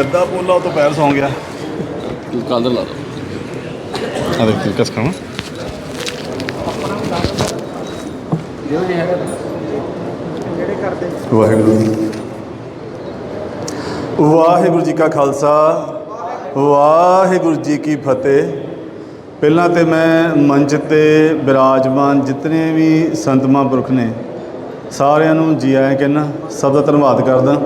ਐਦਾਂ ਪੋਲਾ ਉਹ ਤੋਂ ਪੈਰ ਸੌਂ ਗਿਆ। ਤੂੰ ਕਾਦਰ ਲਾ ਦੋ ਆ ਦੇਖ ਤੂੰ ਕਿਸ ਖਾਵਾਂ ਵਾਹਿਗੁਰੂ ਵਾਹਿਗੁਰੂ ਜੀ ਕਾ ਖਾਲਸਾ ਵਾਹਿਗੁਰੂ ਜੀ ਕੀ ਫਤਿਹ। ਪਹਿਲਾਂ ਤੇ ਮੈਂ ਮੰਚ ਤੇ ਬਿਰਾਜਮਾਨ ਜਿਤਨੇ ਵੀ ਸੰਤ ਮਹਾਂਪੁਰਖ ਨੇ ਸਾਰਿਆਂ ਨੂੰ ਜੀ ਆਇਆਂ ਕਹਿੰਦਾ ਸਭ ਦਾ ਧੰਨਵਾਦ ਕਰਦਾ।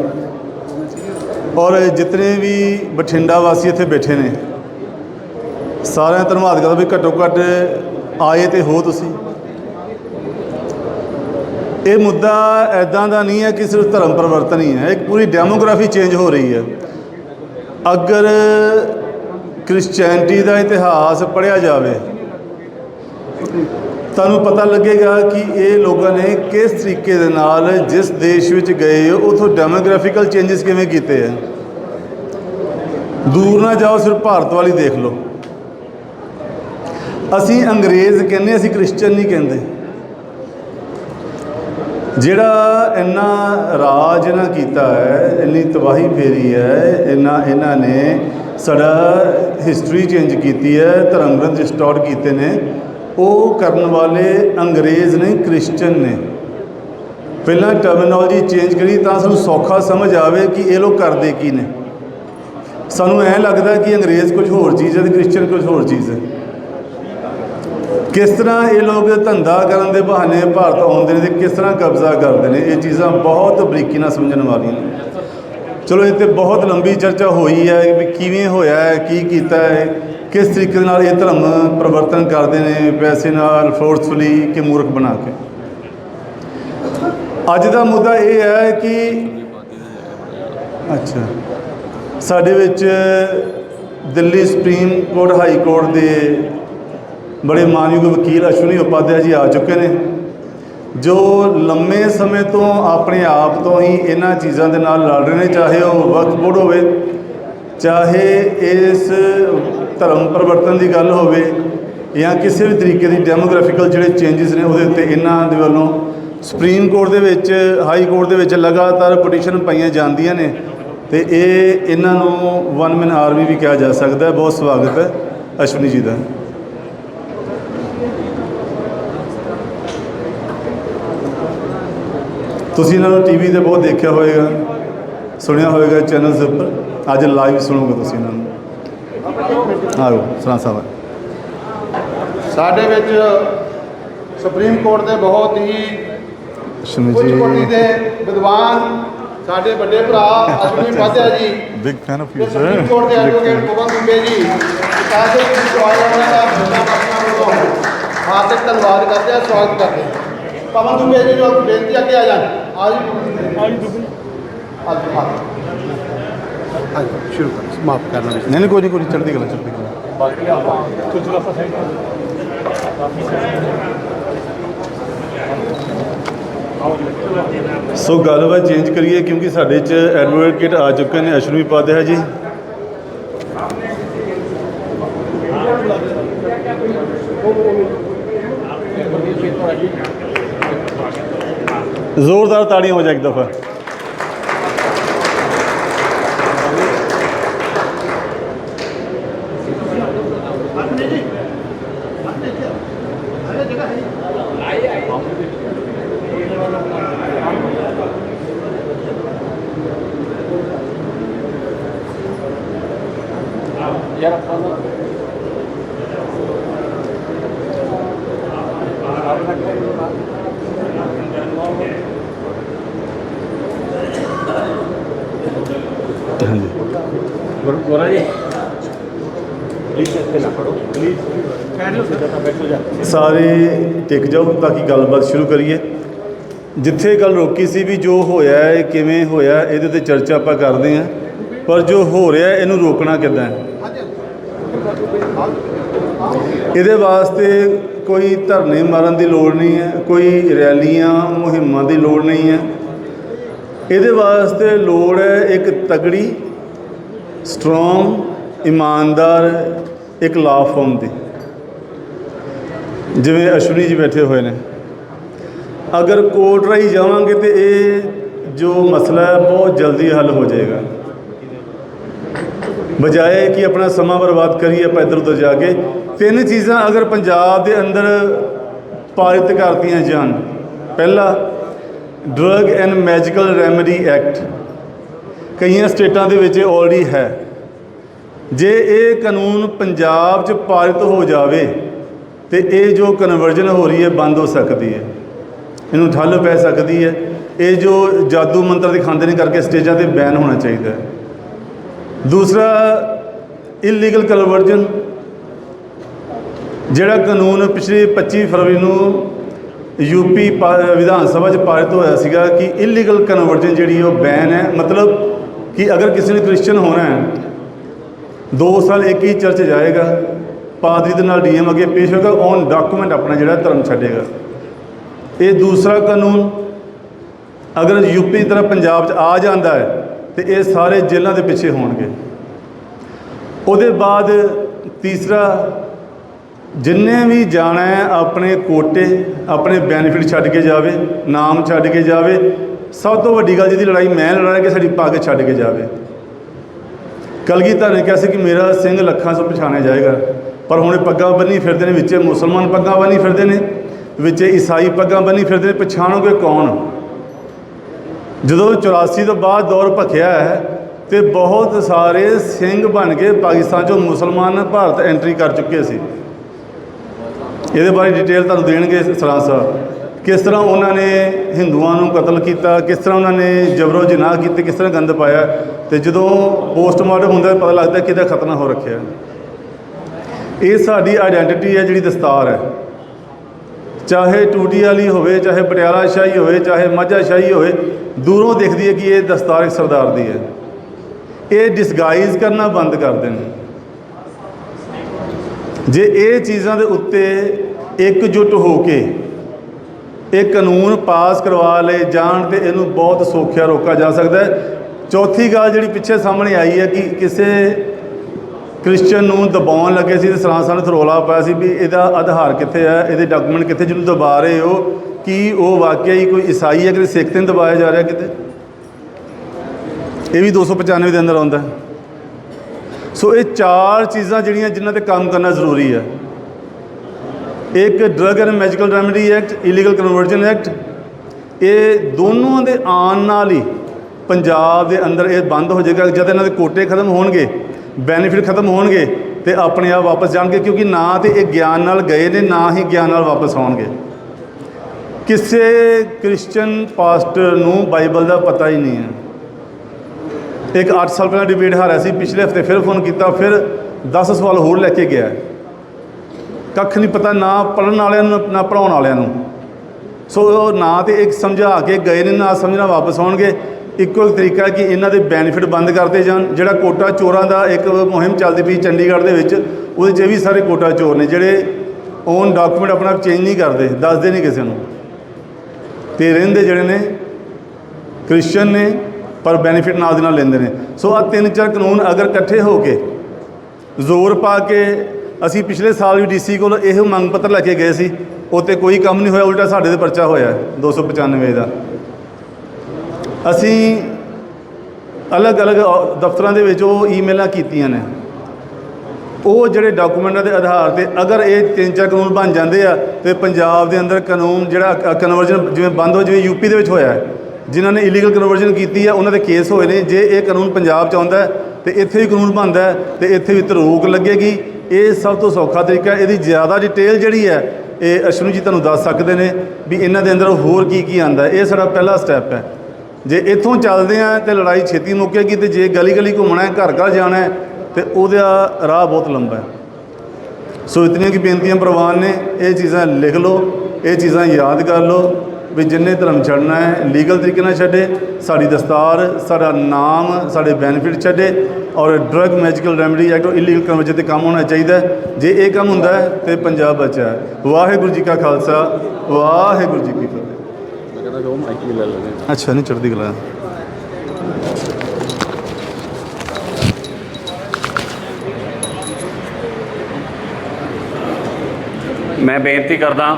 ਔਰ ਜਿਤਨੇ ਵੀ ਬਠਿੰਡਾ ਵਾਸੀ ਇੱਥੇ ਬੈਠੇ ਨੇ, ਸਾਰਿਆਂ ਦਾ ਧੰਨਵਾਦ ਕਰਦਾ ਵੀ ਘੱਟੋ ਘੱਟ ਆਏ ਤੇ ਹੋ ਤੁਸੀਂ। ਇਹ ਮੁੱਦਾ ਐਦਾਂ ਦਾ ਨਹੀਂ ਹੈ ਕਿ ਸਿਰਫ ਧਰਮ ਪਰਿਵਰਤਨ ਹੀ ਹੈ, ਇੱਕ ਪੂਰੀ ਡੈਮੋਗ੍ਰਾਫੀ ਚੇਂਜ ਹੋ ਰਹੀ ਹੈ। ਅਗਰ ਕ੍ਰਿਸਚੀਅਨਿਟੀ ਦਾ ਇਤਿਹਾਸ ਪੜ੍ਹਿਆ ਜਾਵੇ ਤੁਹਾਨੂੰ ਪਤਾ ਲੱਗੇਗਾ ਕਿ ਇਹ ਲੋਕਾਂ ਨੇ ਕਿਸ ਤਰੀਕੇ ਦੇ ਨਾਲ ਜਿਸ ਦੇਸ਼ ਵਿੱਚ ਗਏ ਉਥੋਂ ਡੈਮੋਗ੍ਰਾਫੀਕਲ ਚੇਂਜਸ ਕਿਵੇਂ ਕੀਤੇ ਹੈ ਦੂਰ ਨਾ ਜਾਓ, ਸਿਰਫ ਭਾਰਤ ਵਾਲੀ ਦੇਖ ਲਓ। ਅਸੀਂ ਅੰਗਰੇਜ਼ ਕਹਿੰਦੇ, ਅਸੀਂ ਕ੍ਰਿਸਚੀਅਨ ਨਹੀਂ ਕਹਿੰਦੇ। ਜਿਹੜਾ ਇੰਨਾ ਰਾਜ ਇਹਨਾਂ ਕੀਤਾ ਹੈ, ਇੰਨੀ ਤਬਾਹੀ ਫੇਰੀ ਹੈ, ਇਹਨਾਂ ਇਹਨਾਂ ਨੇ ਸਾਡਾ ਹਿਸਟਰੀ ਚੇਂਜ ਕੀਤੀ ਹੈ, ਧਰਮ ਗ੍ਰੰਥ ਡਿਸਟੋਰਟ ਕੀਤੇ ਨੇ। ਉਹ ਕਰਨ ਵਾਲੇ ਅੰਗਰੇਜ਼ ਨੇ ਕ੍ਰਿਸਚੀਅਨ ਨੇ। ਪਹਿਲਾਂ ਟਰਮੀਨੋਲੋਜੀ ਚੇਂਜ ਕਰੀ ਤਾਂ ਸਾਨੂੰ ਸੌਖਾ ਸਮਝ ਆਵੇ ਕਿ ਇਹ ਲੋਕ ਕਰਦੇ ਕੀ ਨੇ। ਸਾਨੂੰ ਐਂ ਲੱਗਦਾ ਕਿ ਅੰਗਰੇਜ਼ ਕੁਝ ਹੋਰ ਚੀਜ਼ ਹੈ ਤੇ ਕ੍ਰਿਸਚੀਅਨ ਕੁਝ ਹੋਰ ਚੀਜ਼ ਹੈ। ਕਿਸ ਤਰ੍ਹਾਂ ਇਹ ਲੋਕ ਧੰਦਾ ਕਰਨ ਦੇ ਬਹਾਨੇ ਭਾਰਤ ਆਉਂਦੇ ਨੇ ਤੇ ਕਿਸ ਤਰ੍ਹਾਂ ਕਬਜ਼ਾ ਕਰਦੇ ਨੇ, ਇਹ ਚੀਜ਼ਾਂ ਬਹੁਤ ਬਰੀਕੀ ਨਾਲ ਸਮਝਣ ਵਾਲੀਆਂ ਨੇ। ਚਲੋ, ਇਹ ਤੇ ਬਹੁਤ ਲੰਬੀ ਚਰਚਾ ਹੋਈ ਹੈ ਵੀ ਕਿਵੇਂ ਹੋਇਆ ਹੈ, ਕੀ ਕੀਤਾ ਹੈ ਕਿਸ ਤਰੀਕੇ ਦੇ ਨਾਲ ਇਹ ਧਰਮ ਪਰਿਵਰਤਨ ਕਰਦੇ ਨੇ ਪੈਸੇ ਨਾਲ ਫੋਰਸਫੁਲੀ ਕਿ ਮੂਰਖ ਬਣਾ ਕੇ? ਅੱਜ ਦਾ ਮੁੱਦਾ ਇਹ ਹੈ ਕਿ ਅੱਛਾ। ਸਾਡੇ ਵਿੱਚ Delhi supreme court, high court ਦੇ ਬੜੇ ਮਾਨਯੋਗ ਵਕੀਲ ਅਸ਼ਵਨੀ ਉਪਾਧਿਆ ਜੀ ਆ ਚੁੱਕੇ ਨੇ, ਜੋ ਲੰਮੇ ਸਮੇਂ ਤੋਂ ਆਪਣੇ ਆਪ ਤੋਂ ਹੀ ਇਹਨਾਂ ਚੀਜ਼ਾਂ ਦੇ ਨਾਲ ਲੜ ਰਹੇ ਨੇ, ਚਾਹੇ ਉਹ ਵਕਫ ਬੋਰਡ ਹੋਵੇ ਚਾਹੇ ਇਸ ਧਰਮ ਪਰਿਵਰਤਨ ਦੀ ਗੱਲ ਹੋਵੇ ਜਾਂ ਕਿਸੇ ਵੀ ਤਰੀਕੇ ਦੀ ਡੈਮੋਗ੍ਰਾਫੀਕਲ ਜਿਹੜੇ ਚੇਂਜਸ ਨੇ ਉਹਦੇ ਉੱਤੇ ਇਹਨਾਂ ਦੇ ਵੱਲੋਂ ਸੁਪਰੀਮ ਕੋਰਟ ਦੇ ਵਿੱਚ ਹਾਈ ਕੋਰਟ ਦੇ ਵਿੱਚ ਲਗਾਤਾਰ ਪਟੀਸ਼ਨ ਪਾਈਆਂ ਜਾਂਦੀਆਂ ਨੇ ਤੇ ਇਹ ਇਹਨਾਂ ਨੂੰ ਵਨ ਮੈਨ ਆਰਮੀ ਵੀ ਕਿਹਾ ਜਾ ਸਕਦਾ ਹੈ। ਬਹੁਤ ਸਵਾਗਤ ਹੈ ਅਸ਼ਵਨੀ ਜੀ ਦਾ। ਤੁਸੀਂ ਇਹਨਾਂ ਨੂੰ ਟੀਵੀ ਤੇ ਬਹੁਤ ਦੇਖਿਆ ਹੋਵੇਗਾ, ਸੁਣਿਆ ਹੋਵੇਗਾ ਚੈਨਲਸ ਉੱਪਰ। ਅੱਜ ਲਾਈਵ ਸੁਣੋਗੇ ਤੁਸੀਂ ਇਹਨਾਂ ਨੂੰ। ਆਓ ਸਰਾਂ ਸਾਹਿਬ। ਸਾਡੇ ਵਿੱਚ ਸੁਪਰੀਮ ਕੋਰਟ ਦੇ ਬਹੁਤ ਹੀ ਉੱਚ ਕੋਟੀ ਦੇ ਵਿਦਵਾਨ ਸਾਡੇ ਵੱਡੇ ਭਰਾ Ashwani Padhya ji. Big fan of you supreme court ਦੇ ਐਡਵੋਕੇਟ ਪਵਨ ਦੁਬੇ ਜੀ। ਦਾ ਬੰਦਾ ਵੱਲੋਂ ਹਾਰਦਿਕ ਧੰਨਵਾਦ ਕਰਦੇ ਆ ਸਵਾਗਤ ਕਰਦੇ ਆ ਪਵਨ ਦੁਬੇ ਜੀ ਨੂੰ ਬੇਨਤੀ ਅੱਗੇ ਆ ਜਾਣ। ਆ ਜੀ ਆ ਜੀ। ਦੁਬੇ ਸ਼ੁਰੂ ਕਰ ਸਮਾਪਤ ਕਰਨਾ ਨਹੀਂ ਨਹੀਂ ਕੋਈ ਨਹੀਂ ਕੋਈ ਨਹੀਂ, ਚੜ੍ਹਦੀ ਕਲਾ ਚੜ੍ਹਦੀ ਕਲਾ ਸੋ ਗੱਲਬਾਤ ਚੇਂਜ ਕਰੀਏ ਕਿਉਂਕਿ ਸਾਡੇ ਚ ਐਡਵੋਕੇਟ ਆ ਚੁੱਕੇ ਨੇ ਅਸ਼ਵਨੀ ਪਾਧਿਆ ਜੀ। ਜ਼ੋਰਦਾਰ ਤਾੜੀਆਂ ਹੋ ਜਾ ਇੱਕ ਦਫਾ। ਗੋਰਾ ਜੀ? ਪਲੀਜ਼ ਇੱਥੇ ਨਾ ਪੜੋ ਪਲੀਜ਼ ਕਹਿ ਲਓ ਸਿੱਧਾ ਬੈਠੋ ਜਾ ਸਾਰੇ ਟਿਕ ਜਾਓ ਤਾਂ ਕਿ ਗੱਲਬਾਤ ਸ਼ੁਰੂ ਕਰੀਏ। ਜਿੱਥੇ ਗੱਲ ਰੋਕੀ ਸੀ ਵੀ ਜੋ ਹੋਇਆ ਹੈ, ਕਿਵੇਂ ਹੋਇਆ, ਇਹਦੇ ਤੇ ਚਰਚਾ ਆਪਾਂ ਕਰਦੇ ਹਾਂ। ਪਰ ਜੋ ਹੋ ਰਿਹਾ, ਇਹਨੂੰ ਰੋਕਣਾ ਕਿੱਦਾਂ ਹੈ? ਇਹਦੇ ਵਾਸਤੇ ਕੋਈ ਧਰਨੇ ਮਾਰਨ ਦੀ ਲੋੜ ਨਹੀਂ ਹੈ, ਕੋਈ ਰੈਲੀਆਂ, ਮੁਹਿੰਮਾਂ ਦੀ ਲੋੜ ਨਹੀਂ ਹੈ। ਇਹਦੇ ਵਾਸਤੇ ਲੋੜ ਹੈ ਇੱਕ ਤਗੜੀ ਸਟਰੋਂਗ ਇਮਾਨਦਾਰ, ਇੱਕ ਲਾ ਫਰਮ ਦੀ। ਜਿਵੇਂ ਅਸ਼ਵਨੀ ਜੀ ਬੈਠੇ ਹੋਏ ਨੇ। ਅਗਰ ਕੋਰਟ ਰਾਹੀਂ ਜਾਵਾਂਗੇ ਤੇ ਇਹ ਜੋ ਮਸਲਾ ਹੈ, ਬਹੁਤ ਜਲਦੀ ਹੱਲ ਹੋ ਜਾਏਗਾ। ਬਜਾਏ ਕਿ ਆਪਣਾ ਸਮਾਂ ਬਰਬਾਦ ਕਰੀਏ, ਆਪਾਂ ਇੱਧਰ ਉੱਧਰ ਜਾ ਕੇ। ਤਿੰਨ ਚੀਜ਼ਾਂ ਅਗਰ ਪੰਜਾਬ ਦੇ ਅੰਦਰ ਪਾਰਿਤ ਕਰਤੀਆਂ ਜਾਣ। ਪਹਿਲਾ drug and magical remedy act ਕਈਆਂ ਸਟੇਟਾਂ ਦੇ ਵਿੱਚ ਆਲਰੇਡੀ ਹੈ। ਜੇ ਇਹ ਕਾਨੂੰਨ ਪੰਜਾਬ 'ਚ ਪਾਰਿਤ ਹੋ ਜਾਵੇ, ਤੇ ਇਹ ਜੋ ਕਨਵਰਜਨ ਹੋ ਰਹੀ ਹੈ, ਬੰਦ ਹੋ ਸਕਦੀ ਹੈ। ਇਹਨੂੰ ਠੱਲ ਪੈ ਸਕਦੀ ਹੈ। ਇਹ ਜੋ ਜਾਦੂ ਮੰਤਰ ਦਿਖਾਉਂਦੇ ਨੇ, ਕਰਕੇ ਸਟੇਜਾਂ ਤੇ ਬੈਨ ਹੋਣਾ ਚਾਹੀਦਾ ਹੈ। ਦੂਸਰਾ ਇਲੀਗਲ ਕਨਵਰਜਨ ਜਿਹੜਾ ਕਾਨੂੰਨ ਪਿਛਲੀ 25 ਫਰਵਰੀ ਨੂੰ ਯੂਪੀ ਪਾ- ਵਿਧਾਨ ਸਭਾ 'ਚ ਪਾਰਿਤ ਹੋਇਆ ਸੀਗਾ ਕਿ ਇਲੀਗਲ ਕਨਵਰਜਨ ਜਿਹੜੀ ਉਹ ਬੈਨ ਹੈ। ਮਤਲਬ ਕਿ ਅਗਰ ਕਿਸੇ ਨੇ ਕ੍ਰਿਸਚੀਅਨ ਹੋਣਾ ਹੈ 2 ਸਾਲ ਇੱਕ ਹੀ ਚਰਚ ਜਾਏਗਾ, ਪਾਦਰੀ ਦੇ ਨਾਲ ਡੀਐਮ ਅੱਗੇ ਪੇਸ਼ ਹੋਏਗਾ ਔਨ ਡਾਕੂਮੈਂਟ ਆਪਣਾ ਜਿਹੜਾ ਧਰਮ ਛੱਡੇਗਾ। ਇਹ ਦੂਸਰਾ ਕਾਨੂੰਨ, ਅਗਰ ਯੂਪੀ ਦੀ ਤਰ੍ਹਾਂ ਪੰਜਾਬ 'ਚ ਆ ਜਾਂਦਾ ਹੈ, ਤੇ ਇਹ ਸਾਰੇ ਜੇਲ੍ਹਾਂ ਦੇ ਪਿੱਛੇ ਹੋਣਗੇ। ਉਹਦੇ ਬਾਅਦ ਤੀਸਰਾ, ਜਿੰਨੇ ਵੀ ਜਾਣਾ ਹੈ, ਆਪਣੇ ਕੋਟੇ, ਆਪਣੇ ਬੈਨੀਫਿਟ ਛੱਡ ਕੇ ਜਾਵੇ, ਨਾਮ ਛੱਡ ਕੇ ਜਾਵੇ ਸਭ ਤੋਂ ਵੱਡੀ ਗੱਲ ਜਿਹਦੀ ਲੜਾਈ ਮੈਂ ਲੜਾਂ ਕਿ ਸਾਡੀ ਪੱਗ ਛੱਡ ਕੇ ਜਾਵੇ। ਕਲਗੀਧਰ ਨੇ ਕਿਹਾ ਸੀ ਕਿ ਮੇਰਾ ਸਿੰਘ ਲੱਖਾਂ ਤੋਂ ਪਛਾਣਿਆ ਜਾਏਗਾ, ਪਰ ਹੁਣ ਇਹ ਪੱਗਾਂ ਬੰਨੀ ਫਿਰਦੇ ਨੇ, ਵਿੱਚੇ ਮੁਸਲਮਾਨ ਪੱਗਾਂ ਬੰਨੀ ਫਿਰਦੇ ਨੇ, ਵਿੱਚੇ ਈਸਾਈ ਪੱਗਾਂ ਬੰਨੀ ਫਿਰਦੇ ਨੇ, ਪਛਾਣੋਗੇ ਕੌਣ? ਜਦੋਂ 84 ਤੋਂ ਬਾਅਦ ਦੌਰ ਭਖਿਆ ਹੈ, ਤੇ ਬਹੁਤ ਸਾਰੇ ਸਿੰਘ ਬਣ ਕੇ ਪਾਕਿਸਤਾਨ ਚੋਂ ਮੁਸਲਮਾਨ ਭਾਰਤ ਐਂਟਰੀ ਕਰ ਚੁੱਕੇ ਸੀ। ਇਹਦੇ ਬਾਰੇ ਡਿਟੇਲ ਤੁਹਾਨੂੰ ਦੇਣਗੇ ਸਰਾਂ ਸਾਹਿਬ। ਕਿਸ ਤਰ੍ਹਾਂ ਉਹਨਾਂ ਨੇ ਹਿੰਦੂਆਂ ਨੂੰ ਕਤਲ ਕੀਤਾ, ਕਿਸ ਤਰ੍ਹਾਂ ਉਹਨਾਂ ਨੇ ਜਬਰੋ ਜਨਾਹ ਕੀਤੇ, ਕਿਸ ਤਰ੍ਹਾਂ ਗੰਦ ਪਾਇਆ, ਤੇ ਜਦੋਂ ਪੋਸਟਮਾਰਟਮ ਹੁੰਦਾ ਪਤਾ ਲੱਗਦਾ ਕਿਹਦਾ ਖਤਨਾ ਹੋ ਰੱਖਿਆ ਇਹ ਸਾਡੀ ਆਇਡੈਂਟੀਟੀ ਹੈ ਜਿਹੜੀ ਦਸਤਾਰ ਹੈ। ਚਾਹੇ ਟੂਟੀ ਵਾਲੀ ਹੋਵੇ, ਚਾਹੇ ਪਟਿਆਲਾ ਸ਼ਾਹੀ ਹੋਵੇ, ਚਾਹੇ ਮਾਝਾ ਸ਼ਾਹੀ ਹੋਵੇ, ਦੂਰੋਂ ਦਿਖਦੀ ਹੈ ਕਿ ਇਹ ਦਸਤਾਰ ਇੱਕ ਸਰਦਾਰ ਦੀ ਹੈ। ਇਹ ਡਿਸਗਾਈਜ਼ ਕਰਨਾ ਬੰਦ ਕਰ ਦੇਣ। ਜੇ ਇਹ ਚੀਜ਼ਾਂ ਦੇ ਉੱਤੇ ਇਕਜੁੱਟ ਹੋ ਕੇ ਇਹ ਕਾਨੂੰਨ ਪਾਸ ਕਰਵਾ ਲਏ ਜਾਣ ਤੇ ਇਹਨੂੰ ਬਹੁਤ ਸੌਖਿਆ ਰੋਕਾ ਜਾ ਸਕਦਾ ਹੈ। ਚੌਥੀ ਗੱਲ ਜਿਹੜੀ ਪਿੱਛੇ ਸਾਹਮਣੇ ਆਈ ਹੈ ਕਿ ਕਿਸੇ ਕ੍ਰਿਸਚੀਅਨ ਨੂੰ ਦਬਾਉਣ ਲੱਗੇ ਸੀ ਤੇ ਸਰਾਂ ਸਾਨੂੰ ਰੌਲਾ ਪਾਇਆ ਸੀ ਵੀ ਇਹਦਾ ਆਧਾਰ ਕਿੱਥੇ ਹੈ, ਇਹਦੇ ਡਾਕੂਮੈਂਟ ਕਿੱਥੇ, ਜਿਹਨੂੰ ਦਬਾ ਰਹੇ ਹੋ, ਕਿ ਉਹ ਵਾਕਿਆ ਹੀ ਕੋਈ ਈਸਾਈ ਹੈ ਕਿ ਸਿੱਖ ਤੇ ਨਹੀਂ ਦਬਾਇਆ ਜਾ ਰਿਹਾ ਕਿਤੇ? ਇਹ ਵੀ 295 ਦੇ ਅੰਦਰ ਆਉਂਦਾ ਸੋ ਇਹ ਚਾਰ ਚੀਜ਼ਾਂ ਜਿਹੜੀਆਂ ਜਿਨ੍ਹਾਂ ਤੇ ਕੰਮ ਕਰਨਾ ਜ਼ਰੂਰੀ ਹੈ। ਇੱਕ drug and magical remedy act illegal conversion act ਇਹ ਦੋਨੋਂ ਦੇ ਆਉਣ ਨਾਲ ਹੀ ਪੰਜਾਬ ਦੇ ਅੰਦਰ ਇਹ ਬੰਦ ਹੋ ਜਾਏਗਾ। ਜਦ ਇਹਨਾਂ ਦੇ ਕੋਟੇ ਖਤਮ ਹੋਣਗੇ ਬੈਨੀਫਿਟ ਖਤਮ ਹੋਣਗੇ ਤੇ ਆਪਣੇ ਆਪ ਵਾਪਸ ਜਾਣਗੇ, ਕਿਉਂਕਿ ਨਾ ਤੇ ਇਹ ਗਿਆਨ ਨਾਲ ਗਏ ਨੇ, ਨਾ ਹੀ ਗਿਆਨ ਨਾਲ ਵਾਪਸ ਆਉਣਗੇ। ਕਿਸੇ ਕ੍ਰਿਸਚੀਅਨ ਪਾਸਟਰ ਨੂੰ ਬਾਈਬਲ ਦਾ ਪਤਾ ਹੀ ਨਹੀਂ ਹੈ। ਇੱਕ 8 ਸਾਲ ਪਹਿਲਾਂ ਡਿਬੇਟ ਹਾਰਿਆ ਸੀ, ਪਿਛਲੇ ਹਫ਼ਤੇ ਫਿਰ ਫੋਨ ਕੀਤਾ, ਫਿਰ 10 ਸਵਾਲ ਹੋਰ ਲੈ ਕੇ ਗਿਆ। ਕੱਖ ਨਹੀਂ ਪਤਾ ਨਾ ਪੜਨ ਵਾਲਿਆਂ ਨੂੰ, ਨਾ ਪੜਾਉਣ ਵਾਲਿਆਂ ਨੂੰ। ਸੋ ਉਹ ਨਾ ਤੇ ਇੱਕ ਸਮਝਾ ਕੇ ਗਏ ਨੇ, ਨਾ ਸਮਝਣਾ ਵਾਪਸ ਆਉਣਗੇ। ਇੱਕੋ ਇੱਕ ਤਰੀਕਾ ਕਿ ਇਹਨਾਂ ਦੇ ਬੈਨੀਫਿਟ ਬੰਦ ਕਰਦੇ ਜਾਣ। ਜਿਹੜਾ ਕੋਟਾ ਚੋਰਾਂ ਦਾ ਇੱਕ ਮੁਹਿੰਮ ਚੱਲਦੀ ਪਈ ਚੰਡੀਗੜ੍ਹ ਦੇ ਵਿੱਚ, ਉਹਦੇ 'ਚ ਇਹ ਵੀ ਸਾਰੇ ਕੋਟਾ ਚੋਰ ਨੇ, ਜਿਹੜੇ ਓਨ ਡਾਕੂਮੈਂਟ ਆਪਣਾ ਚੇਂਜ ਨਹੀਂ ਕਰਦੇ, ਦੱਸਦੇ ਨਹੀਂ ਕਿਸੇ ਨੂੰ। ਤੇ ਰਹਿੰਦੇ ਜਿਹੜੇ ਨੇ ਕ੍ਰਿਸਚੀਅਨ ਨੇ, ਪਰ ਬੈਨੀਫਿਟ ਨਾਲ ਦੇ ਨਾਲ ਲੈਂਦੇ ਨੇ। ਸੋ ਆ ਤਿੰਨ ਚਾਰ ਕਾਨੂੰਨ ਅਗਰ ਇਕੱਠੇ ਹੋ ਕੇ ਜ਼ੋਰ ਪਾ ਕੇ ਅਸੀਂ ਪਿਛਲੇ ਸਾਲ ਵੀ ਡੀਸੀ ਕੋਲ ਇਹ ਮੰਗ ਪੱਤਰ ਲੈ ਕੇ ਗਏ ਸੀ ਉੱਤੇ ਕੋਈ ਕੰਮ ਨਹੀਂ ਹੋਇਆ, ਉਲਟਾ ਸਾਡੇ ਤੇ ਪਰਚਾ ਹੋਇਆ 295 ਦਾ ਅਸੀਂ ਅਲੱਗ-ਅਲੱਗ ਦਫ਼ਤਰਾਂ ਦੇ ਵਿੱਚ ਉਹ ਈਮੇਲਾਂ ਕੀਤੀਆਂ ਨੇ। ਉਹ ਜਿਹੜੇ ਡਾਕੂਮੈਂਟਾਂ ਦੇ ਆਧਾਰ ਤੇ ਅਗਰ ਇਹ ਤਿੰਨ ਚਾਰ ਕਾਨੂੰਨ ਬਣ ਜਾਂਦੇ ਆ, ਤੇ ਪੰਜਾਬ ਦੇ ਅੰਦਰ ਕਾਨੂੰਨ ਜਿਹੜਾ ਕਨਵਰਜਨ ਜਿਵੇਂ ਬੰਦ ਹੋ, ਜਿਵੇਂ ਯੂਪੀ ਦੇ ਵਿੱਚ ਹੋਇਆ ਜਿਨ੍ਹਾਂ ਨੇ ਇਲੀਗਲ ਕਨਵਰਜਨ ਕੀਤੀ ਆ, ਉਹਨਾਂ ਦੇ ਕੇਸ ਹੋਏ ਨੇ। ਜੇ ਇਹ ਕਾਨੂੰਨ ਪੰਜਾਬ 'ਚ ਆਉਂਦਾ ਹੈ, ਤੇ ਇੱਥੇ ਵੀ ਕਾਨੂੰਨ ਬਣਦਾ ਹੈ, ਤੇ ਇੱਥੇ ਵੀ ਤੇ ਰੋਕ ਲੱਗੇਗੀ। ਇਹ ਸਭ ਤੋਂ ਸੌਖਾ ਤਰੀਕਾ ਇਹਦੀ ਜ਼ਿਆਦਾ ਡਿਟੇਲ ਜਿਹੜੀ ਹੈ, ਇਹ ਅਸ਼ਨੂ ਜੀ ਤੁਹਾਨੂੰ ਦੱਸ ਸਕਦੇ ਨੇ ਵੀ ਇਹਨਾਂ ਦੇ ਅੰਦਰ ਹੋਰ ਕੀ ਕੀ ਆਂਦਾ ਇਹ ਸਾਡਾ ਪਹਿਲਾ ਸਟੈਪ ਹੈ। ਜੇ ਇੱਥੋਂ ਚੱਲਦੇ ਆ ਤੇ ਲੜਾਈ ਛੇਤੀ ਮੁੱਕੇਗੀ ਤੇ ਜੇ ਗਲੀ ਗਲੀ ਘੁੰਮਣਾ ਹੈ ਘਰ ਘਰ ਜਾਣਾ ਹੈ, ਤੇ ਉਹਦਾ ਰਾਹ ਬਹੁਤ ਲੰਬਾ ਹੈ। ਸੋ ਇਤਨੀਆਂ ਕੀ ਬੇਨਤੀਆਂ ਪ੍ਰਵਾਨ ਨੇ, ਇਹ ਚੀਜ਼ਾਂ ਲਿਖ ਲਓ, ਇਹ ਚੀਜ਼ਾਂ ਯਾਦ ਕਰ ਲਓ। ਵੀ ਜਿੰਨੇ ਧਰਮ ਛੱਡਣਾ ਹੈ ਲੀਗਲ ਤਰੀਕੇ ਨਾਲ ਛੱਡੇ ਸਾਡੀ ਦਸਤਾਰ ਸਾਡਾ ਨਾਮ ਸਾਡੇ ਬੈਨੀਫਿਟ ਛੱਡੇ ਔਰ drug magical remedy act illegal conversion ਤੇ ਕੰਮ ਹੋਣਾ ਚਾਹੀਦਾ। ਜੇ ਇਹ ਕੰਮ ਹੁੰਦਾ ਹੈ ਤੇ ਪੰਜਾਬ ਬਚਿਆ ਹੈ। ਵਾਹਿਗੁਰੂ ਜੀ ਕਾ ਖਾਲਸਾ ਵਾਹਿਗੁਰੂ ਜੀ ਕੀ ਫਤਿਹ। ਮੈਂ ਕਹਿੰਦਾ ਜੋ ਮਾਈਕ ਵੀ ਲੈ ਲੈਣੇ ਅੱਛਾ ਨਹੀਂ ਕਲਾ। ਮੈਂ ਬੇਨਤੀ ਕਰਦਾ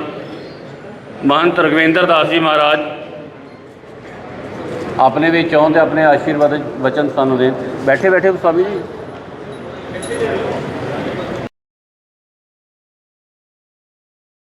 ਮਹੰਤ ਰਗਵਿੰਦਰ ਦਾਸ ਜੀ ਮਹਾਰਾਜ। ਆਪਣੇ ਵਿੱਚ ਆਉਣ ਤੇ ਆਪਣੇ ਆਸ਼ੀਰਵਾਦ ਵਚਨ ਸਾਨੂੰ ਦੇਣ। ਬੈਠੇ ਬੈਠੇ ਸਵਾਮੀ ਜੀ।